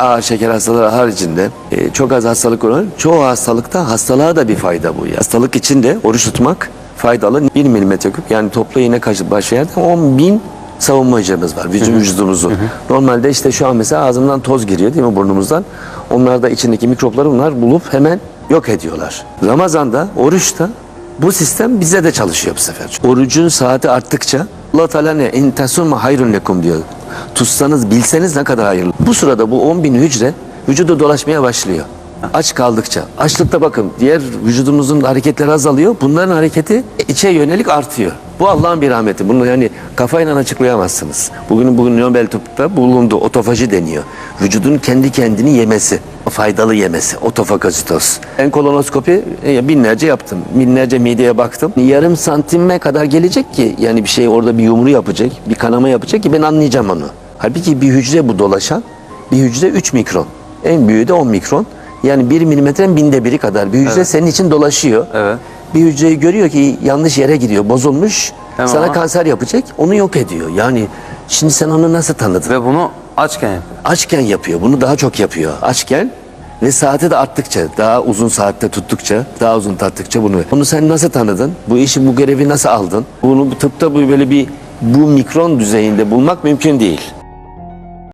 ağır şeker hastaları haricinde e, çok az hastalık olan çoğu hastalıkta hastalığa da bir fayda bu. Ya. Hastalık için de oruç tutmak faydalı. 1 milimetre küp yani toplu iğne başı yerde 10 bin savunma hücremiz var vücut, vücudumuzun. Normalde işte şu an mesela ağzımdan toz giriyor değil mi burnumuzdan. Onlar da içindeki mikropları bunlar bulup hemen yok ediyorlar. Ramazan'da, oruçta bu sistem bize de çalışıyor bu sefer. Orucun saati arttıkça Allah Teala ne intasumma hayrun lekum diyor. Tutsanız bilseniz ne kadar hayırlı. Bu sırada bu 10 bin hücre vücuda dolaşmaya başlıyor. Aç kaldıkça. Açlıkta bakın diğer vücudumuzun hareketleri azalıyor. Bunların hareketi içe yönelik artıyor. Bu Allah'ın bir rahmeti. Bunu yani kafayla açıklayamazsınız. Bugün bugün Nobel tıpta bulundu. Otofaji deniyor. Vücudun kendi kendini yemesi. Faydalı yemesi. Otofagositos. Ben kolonoskopi e, binlerce yaptım. Binlerce mideye baktım. Yarım santime kadar gelecek ki yani bir şey orada bir yumru yapacak, bir kanama yapacak ki ben anlayacağım onu. Halbuki bir hücre bu dolaşan. Bir hücre 3 mikron. En büyüğü de 10 mikron. Yani 1 milimetrenin binde biri kadar bir hücre senin için dolaşıyor. Evet. Bir hücreyi görüyor ki yanlış yere gidiyor, bozulmuş. Tamam. Sana kanser yapacak, onu yok ediyor. Yani şimdi sen onu nasıl tanıdın? Ve bunu açken yapıyor. Açken yapıyor, bunu daha çok yapıyor. Açken ve saati de arttıkça, daha uzun saatte tuttukça, daha uzun tattıkça bunu. Bunu sen nasıl tanıdın? Bu işi, bu görevi nasıl aldın? Bunu bu tıpta bu böyle bir bu mikron düzeyinde bulmak mümkün değil.